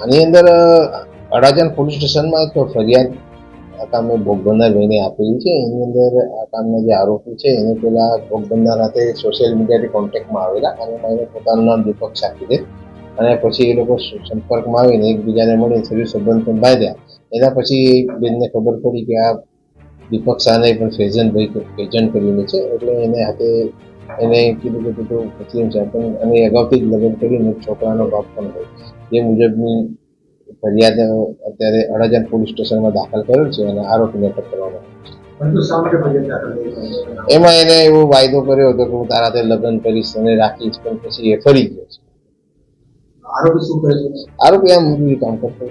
આની અંદર અડાજણ પોલીસ સ્ટેશનમાં એક ફરિયાદ આ કામે ભોગ બનનાર ભાઈને આપેલી છે. એની અંદર આ કામના જે આરોપી છે, એને પેલા ભોગ બનનાર સાથે સોશિયલ મીડિયાથી કોન્ટેક્ટમાં આવેલા અને એને પોતાનું નામ દીપક સાખી દે. અને પછી એ લોકો સંપર્કમાં આવીને એકબીજાને મળી શરીર સંબંધ પણ બાંધ્યા. એના પછી બેનને ખબર પડી કે આ દીપક શાહને પણ ફેઝનભાઈ ફેઝન કરીને છે. એટલે એને હાથે એને કીધું કે તું તો મુસ્લિમ છે પણ અને અગાઉથી જ લગ્ન કરીને છોકરાનો બાપ પણ ગયો એ મુજબની ફરિયાદ અત્યારે અડાજણ પોલીસ સ્ટેશનમાં દાખલ કરેલ છે અને આરોપીને અટક કરવામાં એમાં એને એવો વાયદો કર્યો હતો કે હું તારા સાથે લગ્ન કરીશ અને રાખીશ પણ પછી એ ફરી ગયો છે. આરોપી શું કરે છે? આરોપી આ મજૂરી કામ કરતો.